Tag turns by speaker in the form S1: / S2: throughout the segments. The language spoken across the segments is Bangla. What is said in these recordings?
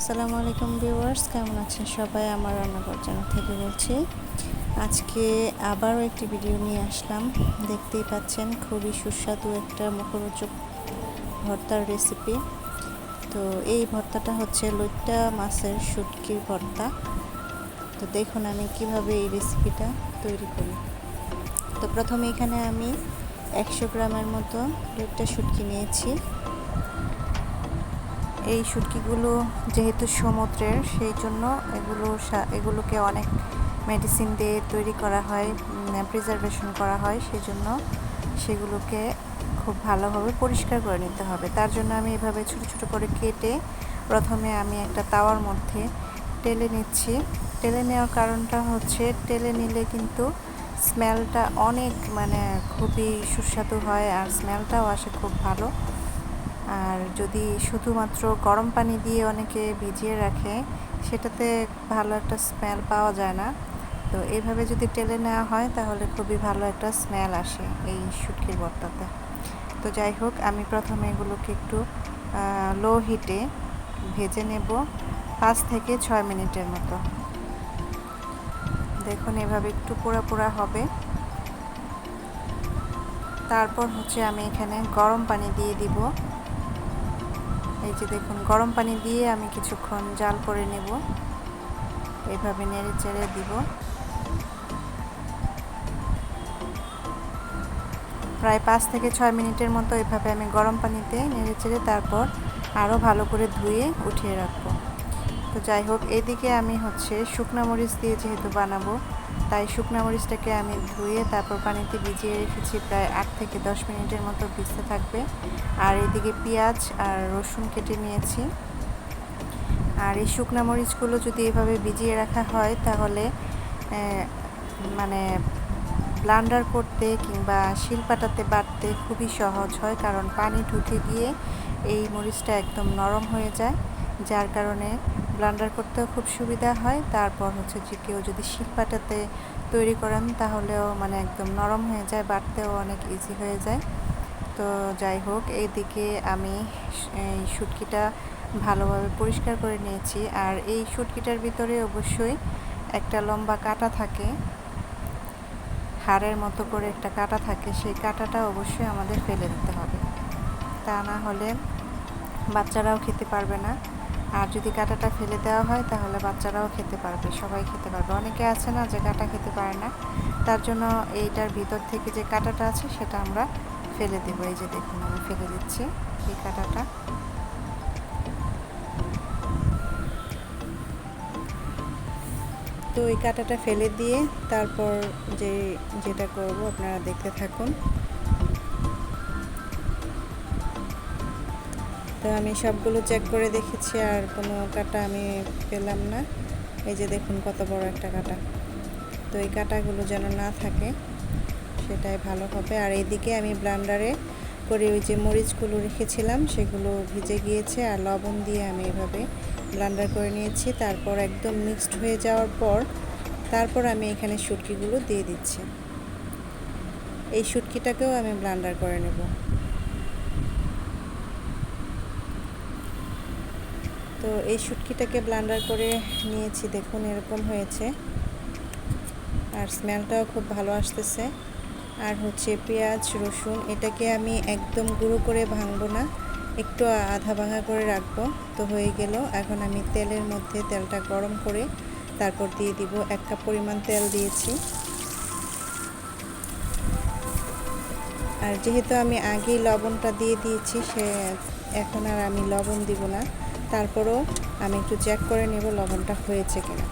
S1: আসসালামু আলাইকুম ভিউয়ার্স, কেমন আছেন সবাই? আমার রান্নাঘর চ্যানেল থেকে বলছি, আজকে আবারও একটি ভিডিও নিয়ে আসলাম। দেখতেই পাচ্ছেন, খুবই সুস্বাদু একটা মুখরোচক ভর্তার রেসিপি। তো এই ভর্তাটা হচ্ছে লইট্টা মাছের শুটকির ভর্তা। তো দেখুন আমি কীভাবে এই রেসিপিটা তৈরি করি। তো প্রথমে এখানে আমি একশো গ্রামের মতো লইট্টা শুটকি নিয়েছি। এই শুটকিগুলো যেহেতু সমুদ্রের, সেই জন্য এগুলো এগুলোকে অনেক মেডিসিন দিয়ে তৈরি করা হয় প্রিজারভেশন করা হয়, সেই জন্য সেগুলোকে খুব ভালোভাবে পরিষ্কার করে নিতে হবে। তার জন্য আমি এভাবে ছোট ছোট করে কেটে প্রথমে আমি একটা তাওয়ার মধ্যে টেলে নিচ্ছি। টেলে নেওয়ার কারণটা হচ্ছে, টেলে নিলে কিন্তু স্মেলটা অনেক মানে খুবই সুস্বাদু হয় আর স্মেলটাও আসে খুব ভালো। আর যদি শুধুমাত্র গরম পানি দিয়ে অনেকে ভিজিয়ে রাখে, সেটাতে ভালো একটা স্মেল পাওয়া যায় না। তো এইভাবে যদি টেলে নেওয়া হয়, তাহলে খুবই ভালো একটা স্মেল আসে এই শুটকির বর্তাতে। তো যাই হোক, আমি প্রথমে এগুলোকে একটু লো হিটে ভেজে নেব পাঁচ থেকে ছয় মিনিটের মতো। দেখুন এভাবে একটু পোড়া পোড়া হবে। তারপর হচ্ছে আমি এখানে গরম পানি দিয়ে দিব। এই যে দেখুন, গরম পানি দিয়ে আমি কিছুক্ষণ জাল করে নেব। এইভাবে নেড়ে চেড়ে দিব। প্রায় পাঁচ থেকে ছয় মিনিটের মতো এভাবে আমি গরম পানিতে নেড়ে চেড়ে তারপর আরও ভালো করে ধুয়ে উঠিয়ে রাখব। তো যাই হোক, এদিকে আমি হচ্ছে শুকনা মরিচ দিয়ে যেহেতু বানাবো, তাই শুকনা মরিচটাকে আমি ধুয়ে তারপর পানিতে ভিজিয়ে রেখেছি প্রায় আট থেকে দশ মিনিটের মতো ভিজতে থাকবে। আর এদিকে পেঁয়াজ আর রসুন কেটে নিয়েছি। আর এই শুকনা মরিচগুলো যদি এভাবে ভিজিয়ে রাখা হয়, তাহলে মানে ব্লান্ডার করতে কিংবা শিলপাটাতে বাটতে খুবই সহজ হয়, কারণ পানি ঢুকে গিয়ে এই মরিচটা একদম নরম হয়ে যায়, যার কারণে ব্লান্ডার করতেও খুব সুবিধা হয়। তারপর হচ্ছে যে কেউ যদি শিলপাটাতে তৈরি করেন, তাহলেও মানে একদম নরম হয়ে যায় বাটতেও অনেক ইজি হয়ে যায়। তো যাই হোক এইদিকে আমি এই শুটকিটা ভালোভাবে পরিষ্কার করে নিয়েছি। আর এই শুটকিটার ভিতরে অবশ্যই একটা লম্বা কাটা থাকে। হাড়ের মতো করে একটা কাটা থাকে, সেই কাটাটা অবশ্যই আমাদের ফেলে দিতে হবে। তা না হলে বাচ্চারাও খেতে পারবে না। আর যদি কাঁটাটা ফেলে দেওয়া হয়, তাহলে বাচ্চারাও খেতে পারবে। সবাই খেতে পারবে। অনেকে আছে না যে কাঁটা খেতে পারে না। তার জন্য এইটার ভিতর থেকে যে কাঁটাটা আছে, সেটা আমরা ফেলে দেবো। এই যে দেখুন, আমি ফেলে দিচ্ছি এই কাঁটাটা। তো এই কাঁটাটা ফেলে দিয়ে তারপর যে যেটা করব, আপনারা দেখতে থাকুন। তো আমি সবগুলো চেক করে দেখেছি আর কোনো কাটা আমি পেলাম না। এই যে দেখুন কত বড় একটা কাটা। তো এই কাটাগুলো যেন না থাকে, সেটাই ভালো হবে। আর এইদিকে আমি ব্লান্ডারে করে ওই যে মরিচগুলো রেখেছিলাম, সেগুলো ভিজে গিয়েছে আর লবণ দিয়ে আমি এভাবে ব্লান্ডার করে নিয়েছি। তারপর একদম মিক্সড হয়ে যাওয়ার পর, তারপর আমি এখানে শুটকিগুলো দিয়ে দিচ্ছি। এই শুটকিটাকেও আমি ব্লান্ডার করে নেব। তো এই শুটকিটাকে ব্লান্ডার করে নিয়েছি, দেখুন এরকম হয়েছে। আর স্মেলটাও খুব ভালো আসতেছে। আর হচ্ছে পেঁয়াজ, রসুন, এটাকে আমি একদম গুঁড়ো করে ভাঙবো না, একটু আধা ভাঙা করে রাখব। তো হয়ে গেল এখন আমি তেলের মধ্যে তেলটা গরম করে তারপর দিয়ে দিব এক কাপ পরিমাণ তেল দিয়েছি। আর যেহেতু আমি আগেই লবণটা দিয়ে দিয়েছি, সে এখন আর আমি লবণ দিব না। তারপরও আমি একটু চেক করে নেব লবণটা হয়েছে কিনা।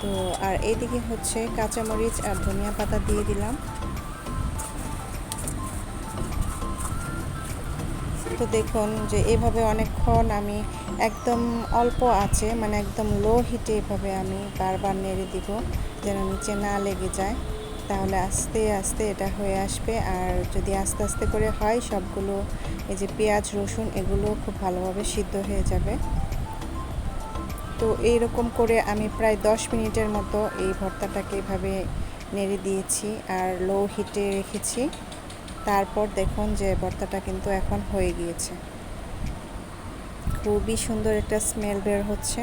S1: তো আর এইদিকে হচ্ছে কাঁচামরিচ আর ধনিয়া পাতা দিয়ে দিলাম। তো দেখুন যে এভাবে অনেকক্ষণ আমি একদম অল্প আছে মানে একদম লো হিটে এভাবে আমি বারবার নেড়ে দিব, যেন নিচে না লেগে যায়। তাহলে আস্তে আস্তে এটা হয়ে আসবে। আর যদি আস্তে আস্তে করে হয়, সবগুলো এই যে পেঁয়াজ, রসুন, এগুলো খুব ভালোভাবে সিদ্ধ হয়ে যাবে। তো এইরকম করে আমি প্রায় দশ মিনিটের মতো এই ভর্তাটাকে এভাবে নেড়ে দিয়েছি আর লো হিটে রেখেছি। তারপর দেখুন যে ভর্তাটা কিন্তু এখন হয়ে গিয়েছে। খুবই সুন্দর একটা স্মেল বের হচ্ছে।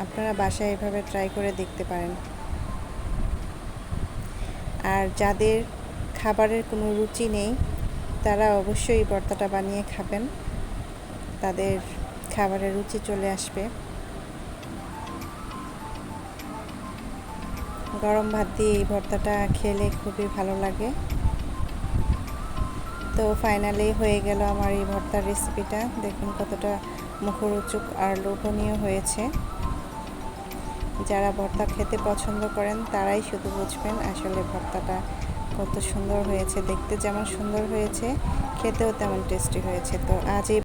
S1: আপনারা বাসায় এভাবে ট্রাই করে দেখতে পারেন। আর যাদের খাবারের কোনো রুচি নেই, তারা অবশ্যই ভর্তাটা বানিয়ে খাবেন। তাদের খাবারের রুচি চলে আসবে। গরম ভাত দিয়ে এই ভর্তাটা খেলে খুবই ভালো লাগে। তো ফাইনালি হয়ে গেল আমার এই ভর্তার রেসিপিটা। দেখুন কতটা মুখরোচক আর লোভনীয় হয়েছে। যারা ভর্তা খেতে পছন্দ করেন, তারাই শুধু বুঝবেন আসলে ভর্তাটা কত সুন্দর হয়েছে। দেখতে যেমন সুন্দর হয়েছে, খেতেও তেমন টেস্টি হয়েছে। তো আজ এই